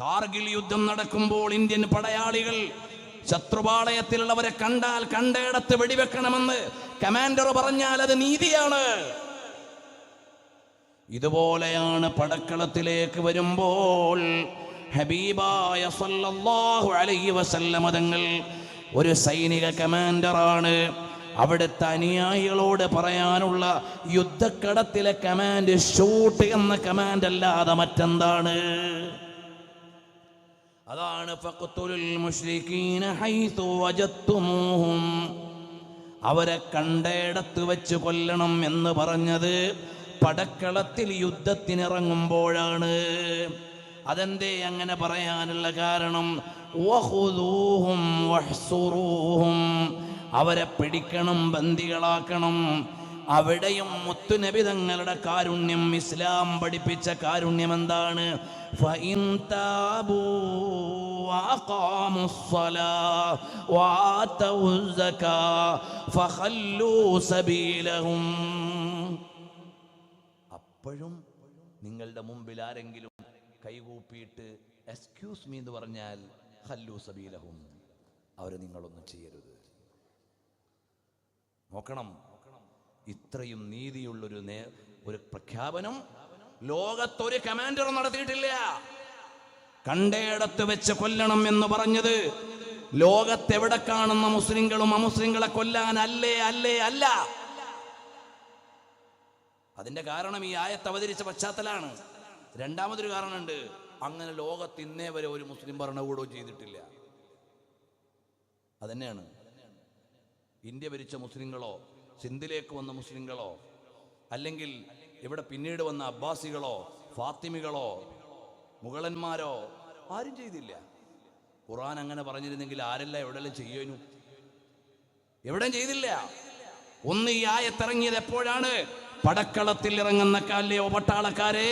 കാർഗിൽ യുദ്ധം നടക്കുമ്പോൾ ഇന്ത്യൻ പടയാളികൾ ശത്രുപാളയത്തിലുള്ളവരെ കണ്ടാൽ കണ്ടയിടത്ത് വെടിവെക്കണമെന്ന് കമാൻഡർ പറഞ്ഞാൽ അത് നീതിയാണ്. ഇതുപോലെയാണ് പടക്കളത്തിലേക്ക് വരുമ്പോൾ ഹബീബായ സല്ലല്ലാഹു അലൈഹി വസല്ലമ തങ്ങൾ ഒരു സൈനിക കമാൻഡറാണ്. അവിടുത്തെ അനുയായികളോട് പറയാനുള്ള യുദ്ധക്കടത്തിലെ കമാൻഡ് ഷൂട്ട് എന്ന കമാൻഡ് അല്ലാതെ മറ്റെന്താണ്? അതാണ് അവരെ കണ്ടയിടത്ത് വെച്ച് കൊല്ലണം എന്ന് പറഞ്ഞത് പടക്കളത്തിൽ യുദ്ധത്തിനിറങ്ങുമ്പോഴാണ്. അതെന്തേ അങ്ങനെ പറയാനുള്ള കാരണം? അവരെ പിടിക്കണം ബന്ദികളാക്കണം. അവിടെയും മുത്തുനബി തങ്ങളുടെ കാരുണ്യം ഇസ്ലാം പഠിപ്പിച്ച കാരുണ്യം എന്താണ് അപ്പോഴും നിങ്ങളുടെ മുമ്പിൽ ആരെങ്കിലും കൈകൂപ്പിയിട്ട് എക്സ്ക്യൂസ് മീ എന്ന് പറഞ്ഞാൽ ഹല്ലു സബീലഹും. അവർ നിങ്ങളൊന്നും ചെയ്യരുത്. നോക്കണം. ഇത്രയും നീതിയുള്ളൊരു നേ ഒരു പ്രഖ്യാപനം ലോകത്തൊരു കമാൻഡർ നടത്തിയിട്ടില്ല. കണ്ടയിടത്ത് വെച്ച് കൊല്ലണം എന്ന് പറഞ്ഞത് ലോകത്തെവിടെ കാണുന്ന മുസ്ലിങ്ങളും അമുസ്ലിങ്ങളെ കൊല്ലാൻ അല്ലേ അല്ലേ അല്ല. അതിന്റെ കാരണം ഈ ആയത്ത് അവതരിച്ച പശ്ചാത്തലാണ്. രണ്ടാമതൊരു കാരണമുണ്ട് അങ്ങനെ ലോകത്ത് ഇന്നേ വരെ ഒരു മുസ്ലിം ഭരണകൂടവും ചെയ്തിട്ടില്ല. അതന്നെയാണ്. ഇന്ത്യ ഭരിച്ച മുസ്ലിങ്ങളോ സിന്ധിലേക്ക് വന്ന മുസ്ലിങ്ങളോ അല്ലെങ്കിൽ ഇവിടെ പിന്നീട് വന്ന അബ്ബാസികളോ ഫാത്തിമികളോ മുഗളന്മാരോ ആരും ചെയ്തില്ല. ഖുറാൻ അങ്ങനെ പറഞ്ഞിരുന്നെങ്കിൽ ആരെല്ലാം എവിടെല്ലാം ചെയ്യുന്നു എവിടെയും ചെയ്തില്ല. ഒന്ന് ഈ ആയത്തിറങ്ങിയത് എപ്പോഴാണ്? പടക്കളത്തിൽ ഇറങ്ങുന്ന കാലയോ പട്ടാളക്കാരെ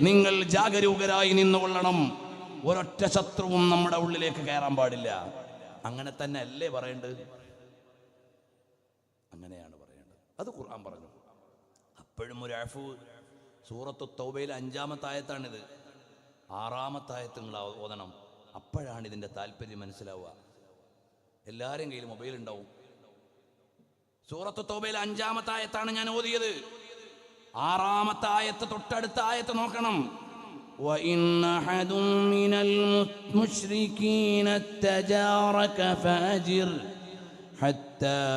നിങ്ങൾ ജാഗരൂകരായി നിന്നുകൊള്ളണം. ഒരൊറ്റ ശത്രുവും നമ്മുടെ ഉള്ളിലേക്ക് കയറാൻ പാടില്ല. അങ്ങനെ തന്നെ അല്ലേ പറയേണ്ടത് അങ്ങനെയാണ് പറയേണ്ടത് അത് ഖുർആൻ പറഞ്ഞു അപ്പോഴും ഒരു അഫു സൂറത്ത് തൗബയിലെ അഞ്ചാമത്തെ ആയത്താണിത് ആറാമത്തെ ആയത്ത് നിങ്ങൾ ഓതണം അപ്പോഴാണ് ഇതിൻ്റെ താല്പര്യം മനസ്സിലാവുക എല്ലാവരും കയ്യിൽ മൊബൈൽ ഉണ്ടാവും സൂറത്ത് തോബയിലെ അഞ്ചാമത്തെ ആയത്താണ് ഞാൻ ഓതിയത് ആറാമത്തെ ആയത്ത് തൊട്ടടുത്ത ആയത്ത് നോക്കണം وإن أحد من المشركين استجارك فأجر حتى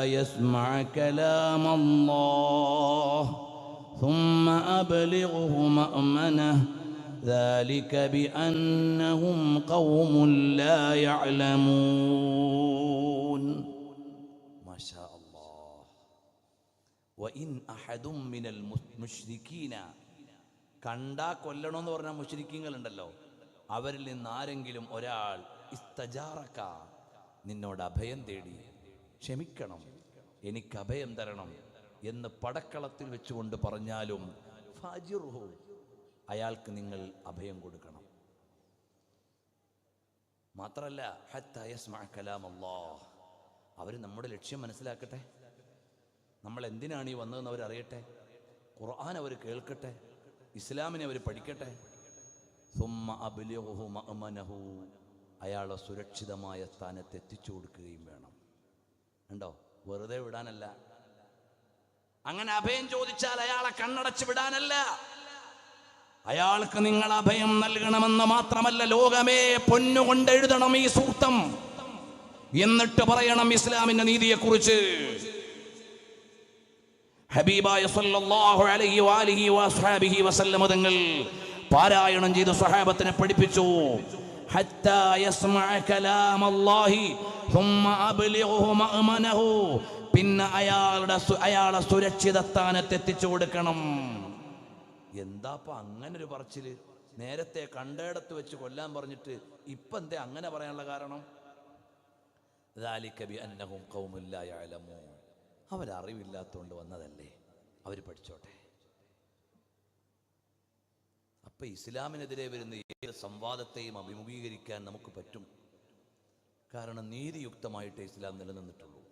يسمع كلام الله ثم أبلغه مأمنه ذلك بأنهم قوم لا يعلمون ما شاء الله وإن أحد من المشركين കണ്ടാ കൊല്ലണമെന്ന് പറഞ്ഞ മുഷരിക്കങ്ങൾ ഉണ്ടല്ലോ അവരിൽ നിന്ന് ആരെങ്കിലും ഒരാൾ ഇസ്തജാറക്ക നിന്നോട് അഭയം തേടി ക്ഷമിക്കണം. എനിക്ക് അഭയം തരണം എന്ന് പടക്കളത്തിൽ വെച്ചുകൊണ്ട് പറഞ്ഞാലും ഫാജിറുഹു അയാൾക്ക് നിങ്ങൾ അഭയം കൊടുക്കണം. മാത്രല്ല കലാം അവർ നമ്മുടെ ലക്ഷ്യം മനസ്സിലാക്കട്ടെ. നമ്മൾ എന്തിനാണ് ഈ വന്നതെന്ന് അവർ അറിയട്ടെ. ഖുർആൻ അവർ കേൾക്കട്ടെ. ഇസ്ലാമിനെ അവർ പഠിക്കട്ടെ. അയാളെ സുരക്ഷിതമായ സ്ഥാനത്ത് എത്തിച്ചു കൊടുക്കുകയും വേണം. ഉണ്ടോ? വെറുതെ വിടാനല്ല. അങ്ങനെ അഭയം ചോദിച്ചാൽ അയാളെ കണ്ണടച്ച് വിടാനല്ല. അയാൾക്ക് നിങ്ങൾ അഭയം നൽകണമെന്ന് മാത്രമല്ല ലോകമേ പൊന്നുകൊണ്ട് എഴുതണം ഈ സൂക്തം. എന്നിട്ട് പറയണം ഇസ്ലാമിന്റെ നീതിയെക്കുറിച്ച്. ഹബീബായ സല്ലല്ലാഹു അലൈഹി പാരായണം ചെയ്ത് സ്വഹാബത്തിനെ പഠിപ്പിച്ചു. ഹത്താ യസ്മഅ കലാമല്ലാഹി ثم അബ്ലിഗുഹു മഅമനഹു പിന്നെ അയാളുടെ സു- അയാളെ സുരക്ഷിത സ്ഥാനത്ത് എത്തിച്ചു കൊടുക്കണം എന്താപ്പ അങ്ങനെ ഒരു പറച്ചില് നേരത്തെ കണ്ടയിടത്ത് വെച്ച് കൊല്ലാൻ പറഞ്ഞിട്ട് ഇപ്പൊ എന്തേ അങ്ങനെ പറയാനുള്ള കാരണം ذلك بأنهم قوم لا يعلمون അവരറിവില്ലാത്തതുകൊണ്ട് വന്നതല്ലേ അവർ പഠിച്ചോട്ടെ അപ്പൊ ഇസ്ലാമിനെതിരെ വരുന്ന ഏത് സംവാദത്തെയും അഭിമുഖീകരിക്കാൻ നമുക്ക് പറ്റും. കാരണം നീതിയുക്തമായിട്ട് ഇസ്ലാം നിലനിന്നിട്ടുള്ളൂ.